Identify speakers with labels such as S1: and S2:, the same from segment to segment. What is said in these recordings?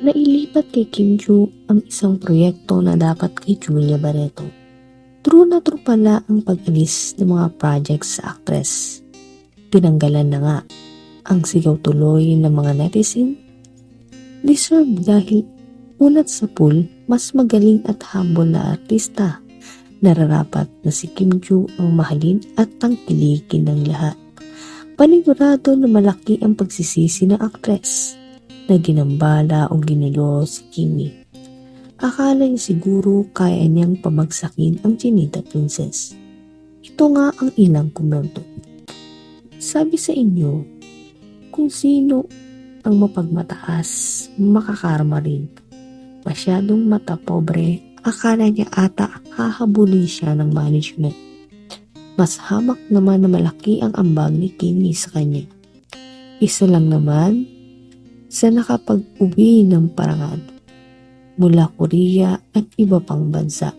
S1: Nailipat kay Kim Joo ang isang proyekto na dapat kay Julia Barreto. True na true pala ang pag-alis ng mga projects sa actress. Tinanggalan na nga ang sigaw tuloy ng mga netizen. Deserve dahil unat sa pool, mas magaling at humble na artista. Nararapat na si Kim Joo ang mahalin at tangkilikin ng lahat. Panigurado na malaki ang pagsisisi ng actress na ginambala o ginulo si Kimi. Akala niya siguro kaya niyang pabagsakin ang Chinita Princess. Ito nga ang ilang komento. Sabi sa inyo, kung sino ang mapagmataas, makakarma rin. Masyadong mata pobre, akala niya ata hahabulin siya ng management. Mas hamak naman na malaki ang ambag ni Kimi sa kanya. Isa lang naman sa nakapag-uwi ng parangan mula Korea at iba pang bansa.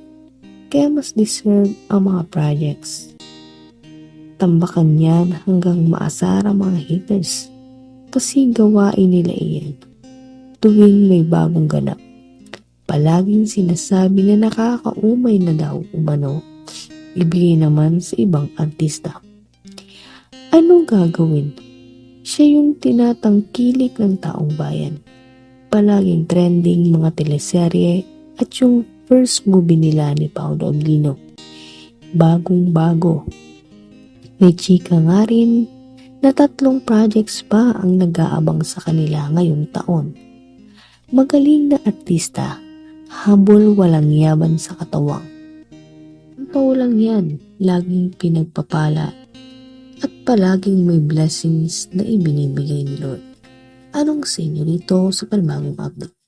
S1: Kaya mas deserve ang mga projects. Tambakan yan hanggang maasar ang mga haters kasi gawain nila iyan. Tuwing may bagong ganap, palaging sinasabi na nakakaumay na daw umano, ibigay naman sa ibang artista. Ano gagawin? Siya yung tinatangkilik ng taong bayan. Palaging trending mga teleserye at yung first movie nila ni Paolo Aglino. Bagong bago. May chika nga rin na tatlong projects pa ang nag-aabang sa kanila ngayong taon. Magaling na artista, habol walang yaman sa katawang. Ang lang yan, laging pinagpapala at palaging may blessings na ibinibigay ni Lord. Anong sa inyo dito sa panibagong update?